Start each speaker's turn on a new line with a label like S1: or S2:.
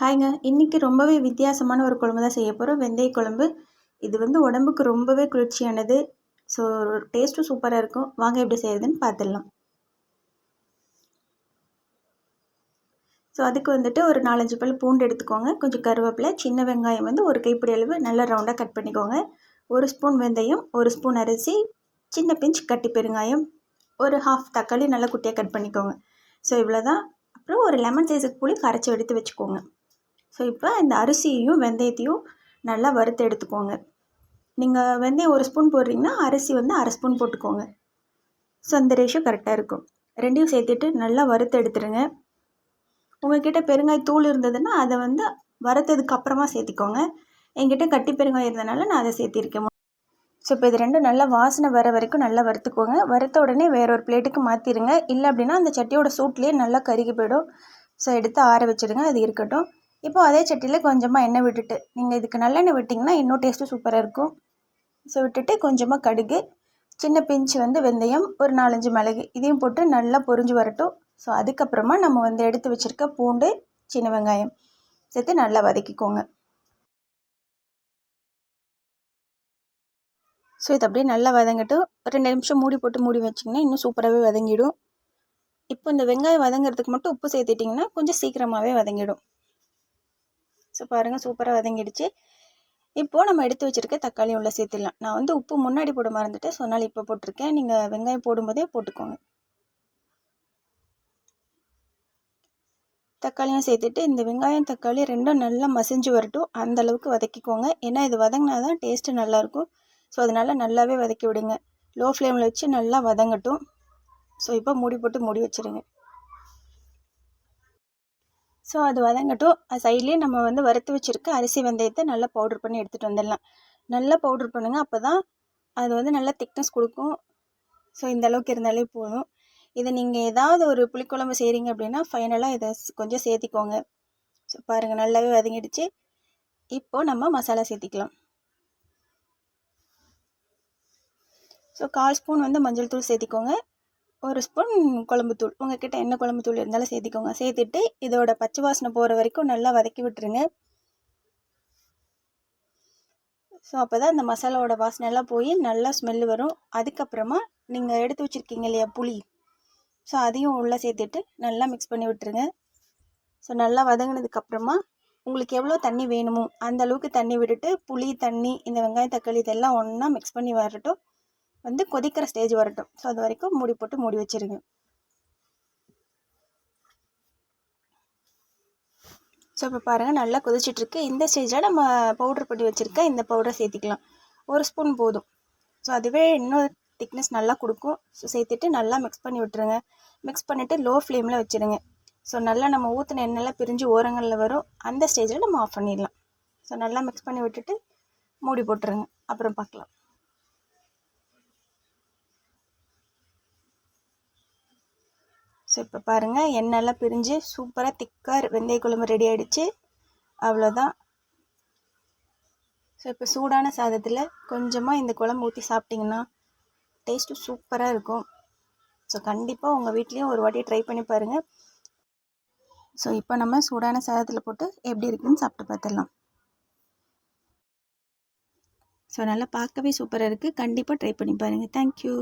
S1: ஹாய்ங்க. இன்றைக்கி ரொம்பவே வித்தியாசமான ஒரு குழம்பு தான் செய்ய போகிறோம் வெந்தய குழம்பு. இது வந்து உடம்புக்கு ரொம்பவே குளிர்ச்சியானது. ஸோ டேஸ்ட்டும் சூப்பராக இருக்கும். வாங்க எப்படி செய்கிறதுன்னு பார்த்துடலாம் ஸோ அதுக்கு வந்துட்டு ஒரு நாலஞ்சு பல் பூண்டு எடுத்துக்கோங்க. கொஞ்சம் கருவேப்பிலை சின்ன வெங்காயம் வந்து ஒரு கைப்பிடி அளவு நல்லா ரவுண்டாக கட் பண்ணிக்கோங்க. ஒரு ஸ்பூன் வெந்தயம் ஒரு ஸ்பூன் அரிசி சின்ன பிஞ்ச் கட்டி பெருங்காயம் ஒரு ஹாஃப் தக்காளி நல்லா குட்டியாக கட் பண்ணிக்கோங்க. ஸோ இவ்வளோ தான் அப்புறம் ஒரு லெமன் சைஸுக்கு புளி கரைச்சி எடுத்து வச்சுக்கோங்க. ஸோ இப்போ இந்த அரிசியையும் வெந்தயத்தையும் நல்லா வறுத்து எடுத்துக்கோங்க. நீங்கள் வெந்தயம் ஒரு ஸ்பூன் போடுறீங்கன்னா அரிசி வந்து அரை ஸ்பூன் போட்டுக்கோங்க. ஸோ அந்த ரேஷியோ கரெக்டாக இருக்கும். ரெண்டையும் சேர்த்துட்டு நல்லா வறுத்து எடுத்துருங்க. உங்கள்கிட்ட பெருங்காய தூள் இருந்ததுன்னா அதை வந்து வறுத்ததுக்கு அப்புறமா சேர்த்திக்கோங்க. என்கிட்ட கட்டி பெருங்காயம் இருந்தனால நான் அதை சேர்த்திருக்கேன். ஸோ இப்போ இது ரெண்டும் நல்லா வாசனை வர வரைக்கும் நல்லா வறுத்துக்கோங்க. வறுத்த உடனே வேற ஒரு பிளேட்டுக்கு மாற்றிடுங்க இல்லை அப்படின்னா அந்த சட்டியோட சூட்லேயே நல்லா கருகி போயிடும். ஸோ எடுத்து ஆற வச்சுடுங்க அது இருக்கட்டும். இப்போ அதே சட்டியில் கொஞ்சமாக எண்ணெய் விட்டுட்டு நீங்கள் இதுக்கு நல்லெண்ணெய் விட்டிங்கன்னா இன்னும் டேஸ்ட்டு சூப்பராக இருக்கும். ஸோ விட்டுட்டு கொஞ்சமாக கடுகு சின்ன பிஞ்சு வந்து வெந்தயம் ஒரு நாலஞ்சு மிளகு இதையும் போட்டு நல்லா பொரிஞ்சு வரட்டும். ஸோ அதுக்கப்புறமா நம்ம வந்து எடுத்து வச்சுருக்க பூண்டு சின்ன வெங்காயம் சேர்த்து நல்லா வதக்கிக்கோங்க. ஸோ இது அப்படியே நல்லா வதங்கட்டும். ரெண்டு நிமிஷம் மூடி போட்டு மூடி வச்சிங்கன்னா இன்னும் சூப்பராகவே வதங்கிடும். இப்போ இந்த வெங்காயம் வதங்கிறதுக்கு மட்டும் உப்பு சேர்த்துட்டிங்கன்னா கொஞ்சம் சீக்கிரமாகவே வதங்கிடும். ஸோ பாருங்கள் சூப்பராக வதங்கிடுச்சு. இப்போது நம்ம எடுத்து வச்சுருக்க தக்காளி உள்ள சேர்த்துடலாம். நான் வந்து உப்பு முன்னாடி போட மறந்துட்டேன். ஸோ அதனால் இப்போ போட்டிருக்கேன். நீங்கள் வெங்காயம் போடும்போதே போட்டுக்கோங்க. தக்காளியும் சேர்த்துட்டு இந்த வெங்காயம் தக்காளி ரெண்டும் நல்லா மசிஞ்சு வரட்டும். அந்த அளவுக்கு வதக்கிக்கோங்க. ஏன்னா இது வதங்கினா தான் டேஸ்ட்டு நல்லாயிருக்கும். ஸோ அதனால் நல்லாவே வதக்கி விடுங்க. லோ ஃப்ளேமில் வச்சு நல்லா வதங்கட்டும். ஸோ இப்போ மூடி போட்டு மூடி வச்சுருங்க. ஸோ அது வதங்கட்டும். அது சைட்லேயே நம்ம வந்து வறுத்து வச்சுருக்க அரிசி வெந்தயத்தை நல்லா பவுட்ரு பண்ணி எடுத்துகிட்டு வந்துடலாம். நல்லா பவுட்ரு பண்ணுங்கள் அப்போ தான் அது வந்து நல்லா திக்னஸ் கொடுக்கும். ஸோ இந்த அளவுக்கு இருந்தாலே போதும். இதை நீங்கள் ஏதாவது ஒரு புளிக்குழம்பு செய்கிறீங்க அப்படின்னா ஃபைனலாக இதை கொஞ்சம் சேர்த்திக்கோங்க. ஸோ பாருங்கள் நல்லாவே வதங்கிடுச்சு. இப்போது நம்ம மசாலா சேர்த்திக்கலாம். ஸோ கால் ஸ்பூன் வந்து மஞ்சள் தூள் சேர்த்திக்கோங்க. ஒரு ஸ்பூன் குழம்புத்தூள் உங்ககிட்ட என்ன குழம்புத்தூள் இருந்தாலும் சேர்த்திக்கோங்க. சேர்த்துட்டு இதோட பச்சை வாசனை போகிற வரைக்கும் நல்லா வதக்கி விட்டுருங்க. ஸோ அப்போ தான் இந்த மசாலாவோட வாசனையெல்லாம் போய் நல்லா ஸ்மெல்லு வரும். அதுக்கப்புறமா நீங்கள் எடுத்து வச்சுருக்கீங்க இல்லையா புளி. ஸோ அதையும் உள்ளே சேர்த்துட்டு நல்லா மிக்ஸ் பண்ணி விட்டுருங்க. ஸோ நல்லா வதங்கினதுக்கப்புறமா உங்களுக்கு எவ்வளோ தண்ணி வேணுமோ அந்த அளவுக்கு தண்ணி விட்டுட்டு புளி தண்ணி இந்த வெங்காயம் தக்காளி இதெல்லாம் ஒன்றா மிக்ஸ் பண்ணி வரட்டும். வந்து கொதிக்கிற ஸ்டேஜ் வரட்டும். ஸோ அது வரைக்கும் மூடி போட்டு மூடி வச்சுருங்க. ஸோ இப்போ பாருங்கள் நல்லா கொதிச்சிட்ருக்கு இந்த ஸ்டேஜில் நம்ம பவுட்ரு பண்ணி வச்சுருக்க இந்த பவுடரை சேர்த்திக்கலாம். ஒரு ஸ்பூன் போதும். ஸோ அதுவே இன்னும் திக்னஸ் நல்லா கொடுக்கும். ஸோ சேர்த்துட்டு நல்லா மிக்ஸ் பண்ணி விட்டுருங்க. மிக்ஸ் பண்ணிவிட்டு லோ ஃப்ளேமில் வச்சுருங்க. ஸோ நல்லா நம்ம ஊற்றின எண்ணெய்லாம் பிரிஞ்சு ஓரங்களில் வரும். அந்த ஸ்டேஜில் நம்ம ஆஃப் பண்ணிடலாம். ஸோ நல்லா மிக்ஸ் பண்ணி விட்டுட்டு மூடி போட்டுருங்க. அப்புறம் பார்க்கலாம். ஸோ இப்போ பாருங்கள் எண்ணெய்லாம் பிரிஞ்சு சூப்பராக திக்காக வெந்தய குழம்பு ரெடி ஆகிடுச்சு அவ்வளோதான் ஸோ இப்போ சூடான சாதத்தில் கொஞ்சமாக இந்த குழம்பு ஊற்றி சாப்பிட்டிங்கன்னா டேஸ்ட்டு சூப்பராக இருக்கும். ஸோ கண்டிப்பாக உங்கள் வீட்லேயும் ஒரு வாட்டி ட்ரை பண்ணி பாருங்கள் ஸோ இப்போ நம்ம சூடான சாதத்தில் போட்டு எப்படி இருக்குதுன்னு சாப்பிட்டு பார்த்துடலாம். ஸோ நல்லா பார்க்கவே சூப்பராக இருக்குது கண்டிப்பாக ட்ரை பண்ணி பாருங்கள் தேங்க்யூ